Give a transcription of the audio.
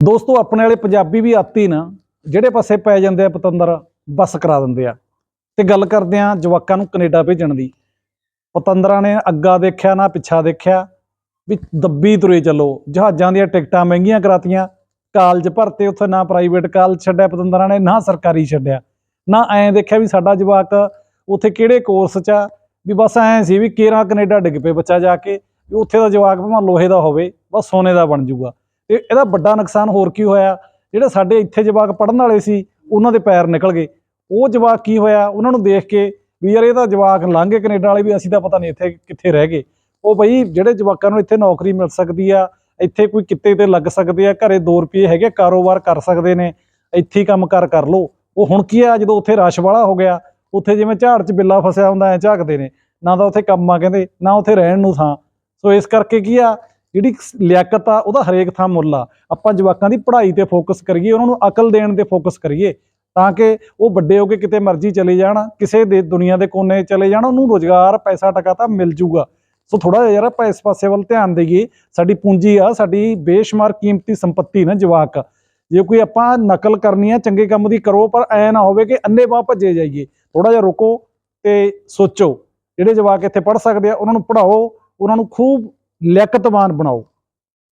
ਦੋਸਤੋ, ਆਪਣੇ ਵਾਲੇ ਪੰਜਾਬੀ ਵੀ ਆਤੀ ਨਾ, ਜਿਹੜੇ ਪਾਸੇ ਪੈ ਜਾਂਦੇ ਆ ਪਤੰਦਰ, ਬੱਸ ਕਰਾ ਦਿੰਦੇ ਆ। ਤੇ ਗੱਲ ਕਰਦੇ ਆ ਜਵਾਕਾਂ ਨੂੰ ਕੈਨੇਡਾ ਭੇਜਣ ਦੀ। ਪਤੰਦਰਾਂ ਨੇ ਅੱਗਾ ਦੇਖਿਆ, ਨਾ ਪਿੱਛਾ ਦੇਖਿਆ, ਵੀ ਦੱਬੀ ਤੁਰੇ ਚੱਲੋ। ਜਹਾਜ਼ਾਂ ਦੀਆਂ ਟਿਕਟਾਂ ਮਹਿੰਗੀਆਂ ਕਰਾਤੀਆਂ, ਕਾਲਜ ਭਰਤੇ ਉੱਥੇ ਨਾ ਪ੍ਰਾਈਵੇਟ ਕਾਲਜ ਛੱਡਿਆ, ਪਤੰਦਰਾਂ ਨੇ ਨਾ ਸਰਕਾਰੀ ਛੱਡਿਆ। ਨਾ ਐਂ ਦੇਖਿਆ ਵੀ ਸਾਡਾ ਜਵਾਕ ਉੱਥੇ ਕਿਹੜੇ ਕੋਰਸ 'ਚ ਆ, ਵੀ ਬਸ ਐਂ ਸੀ ਵੀ ਕੇਰਾ ਕੈਨੇਡਾ ਡਿੱਗ ਪਏ ਬੱਚਾ ਜਾ ਕੇ, ਵੀ ਉੱਥੇ ਦਾ ਜਵਾਕ ਭਾਵੇਂ ਲੋਹੇ ਦਾ ਹੋਵੇ, ਬਸ ਸੋਨੇ ਦਾ ਬਣ ਜਾਊਗਾ। ਤੇ ਇਹਦਾ ਵੱਡਾ ਨੁਕਸਾਨ ਹੋਰ ਕੀ ਹੋਇਆ? ਜਿਹੜੇ ਸਾਡੇ ਇੱਥੇ ਜਵਾਕ ਪੜਨ ਵਾਲੇ ਸੀ, ਉਹਨਾਂ ਦੇ ਪੈਰ ਨਿਕਲ ਗਏ। ਉਹ ਜਵਾਕ ਕੀ ਹੋਇਆ? ਉਹਨਾਂ ਨੂੰ ਦੇਖ ਕੇ ਵੀ ਯਾਰ ਇਹ ਤਾਂ ਜਵਾਕ ਲੰਘੇ ਕੈਨੇਡਾ ਵਾਲੇ ਵੀ, ਅਸੀਂ ਤਾਂ ਪਤਾ ਨਹੀਂ ਇੱਥੇ ਕਿੱਥੇ ਰਹਿ ਗਏ। ਉਹ ਬਈ ਜਿਹੜੇ ਜਵਾਕਾਂ ਨੂੰ ਇੱਥੇ ਨੌਕਰੀ ਮਿਲ ਸਕਦੀ ਆ, ਇੱਥੇ ਕੋਈ ਕਿੱਤੇ ਤੇ ਲੱਗ ਸਕਦੇ ਆ, ਘਰੇ 2 ਰੁਪਏ ਹੈਗੇ, ਕਾਰੋਬਾਰ ਕਰ ਸਕਦੇ ਨੇ, ਇੱਥੇ ਹੀ ਕੰਮ ਕਰ ਕਰ ਲੋ ਉਹ ਹੁਣ ਕੀ ਆ, ਜਦੋਂ ਉੱਥੇ ਰਸ਼ ਵਾਲਾ ਹੋ ਗਿਆ, ਉੱਥੇ ਜਿਵੇਂ ਝਾੜ 'ਚ ਬਿੱਲਾ ਫਸਿਆ ਹੁੰਦਾ, ਐ ਝਾਕਦੇ ਨੇ। ਨਾ ਤਾਂ ਉੱਥੇ ਕੰਮ ਆ ਕਹਿੰਦੇ, ਨਾ ਉੱਥੇ ਰਹਿਣ ਨੂੰ ਥਾਂ। ਸੋ ਇਸ ਕਰਕੇ ਕੀ ਆ ਜਿਹੜੀ ਲਿਆਕਤ ਆ, ਉਹਦਾ ਹਰੇਕ ਥਾਂ ਮੁੱਲ ਆ। ਆਪਾਂ ਜਵਾਕਾਂ ਦੀ ਪੜ੍ਹਾਈ ਤੇ ਫੋਕਸ ਕਰੀਏ, ਉਹਨਾਂ ਨੂੰ ਅਕਲ ਦੇਣ ਤੇ ਫੋਕਸ ਕਰੀਏ, ਤਾਂ ਕਿ ਉਹ ਵੱਡੇ ਹੋ ਕੇ ਕਿਤੇ ਮਰਜ਼ੀ ਚਲੇ ਜਾਣ, ਕਿਸੇ ਦੇ ਦੁਨੀਆ ਦੇ ਕੋਨੇ ਚਲੇ ਜਾਣ, ਉਹਨੂੰ ਰੋਜ਼ਗਾਰ, ਪੈਸਾ ਟਕਾ ਤਾਂ ਮਿਲ ਜੂਗਾ। ਸੋ ਥੋੜਾ ਜਿਹਾ ਯਾਰ ਆਪਾਂ ਇਸ ਪਾਸੇ ਵੱਲ ਧਿਆਨ ਦੇਈਏ, ਸਾਡੀ ਪੂੰਜੀ ਆ, ਸਾਡੀ ਬੇਸ਼ੁਮਾਰ ਕੀਮਤੀ ਸੰਪਤੀ ਨਾ ਜਵਾਕ। ਜੇ ਕੋਈ ਆਪਾਂ ਨਕਲ ਕਰਨੀ ਆ, ਚੰਗੇ ਕੰਮ ਦੀ ਕਰੋ, ਪਰ ਐ ਨਾ ਹੋਵੇ ਕਿ ਅੰਨੇ ਬਾਹ ਭੱਜੇ ਜਾਈਏ। ਥੋੜਾ ਜਿਹਾ ਰੁਕੋ ਤੇ ਸੋਚੋ, ਜਿਹੜੇ ਜਵਾਕ ਇੱਥੇ ਪੜ ਸਕਦੇ ਆ, ਉਹਨਾਂ ਨੂੰ ਪੜ੍ਹਾਓ, ਉਹਨਾਂ ਨੂੰ ਖੂਬ ਲਿਆਕਤਵਾਨ ਬਣਾਓ।